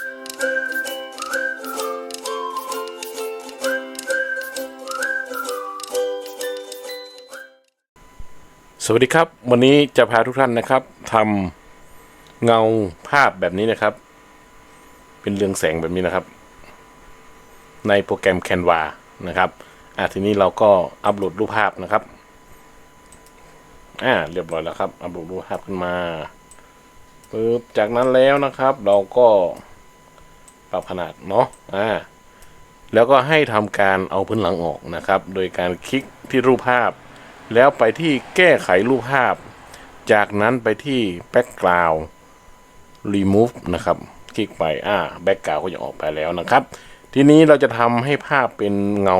สวัสดีครับ วันนี้จะพาทุกท่านนะครับทำเงาภาพแบบนี้นะครับ เป็นเรืองแสงแบบนี้นะครับ ในโปรแกรม Canva นะครับอะทีนี้เราก็อัปโหลดรูปภาพนะครับอ่าเรียบร้อยแล้วครับอัปโหลดรูปภาพขึ้นมาปึ๊บจากนั้นแล้วนะครับ เราก็ ปรับขนาดเนาะอ่าแล้วก็ให้ทำการเอาพื้นหลังออกนะครับ โดยการคลิกที่รูปภาพ แล้วไปที่แก้ไขรูปภาพ จากนั้นไปที่ background remove นะครับ คลิกไปอ่า background ก็จะออกไปแล้วนะครับ ทีนี้เราจะทำให้ภาพเป็นเงา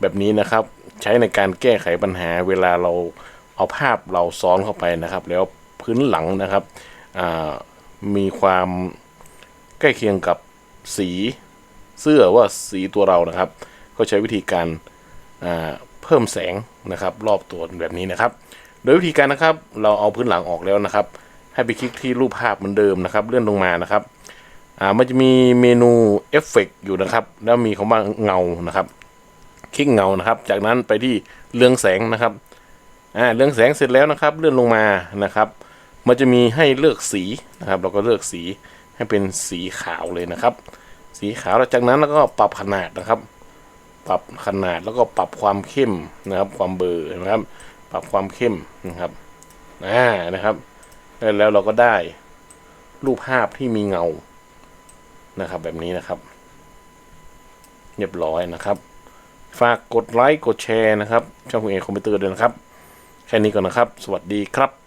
แบบนี้นะครับ ใช้ในการแก้ไขปัญหาเวลาเราเอาภาพเราซ้อนเข้าไปนะครับ แล้วพื้นหลังนะครับอ่ามีความ ใกล้เคียงกับสีเสื้อว่าสีตัวเรานะครับ ก็ใช้วิธีการเพิ่มแสงนะครับรอบตัวแบบนี้นะครับ โดยวิธีการนะครับเราเอาพื้นหลังออกแล้วนะครับ ให้ไปคลิกที่รูปภาพเหมือนเดิมนะครับ เลื่อนลงมานะครับอ่ามันจะมีเมนูเอฟเฟกอยู่นะครับ แล้วมีคำว่าเงานะครับ คลิกเงานะครับ จากนั้นไปที่เรืองแสงนะครับอ่าเรืองแสงเสร็จแล้วนะครับ เลื่อนลงมานะครับ มันจะมีให้เลือกสีนะครับ เราก็เลือกสี ให้เป็นสีขาวเลยนะครับ สีขาวแล้วจากนั้นแล้วก็ปรับขนาดนะครับ ปรับขนาดแล้วก็ปรับความเข้มนะครับ ความเบอร์นะครับ ปรับความเข้มนะครับอ่านะครับ แล้วเราก็ได้รูปภาพที่มีเงานะครับ แบบนี้นะครับ เรียบร้อยนะครับ ฝากกดไลค์กดแชร์นะครับช่องคุณเอคอมพิวเตอร์ด้วยนะครับ แค่นี้ก่อนนะครับ สวัสดีครับ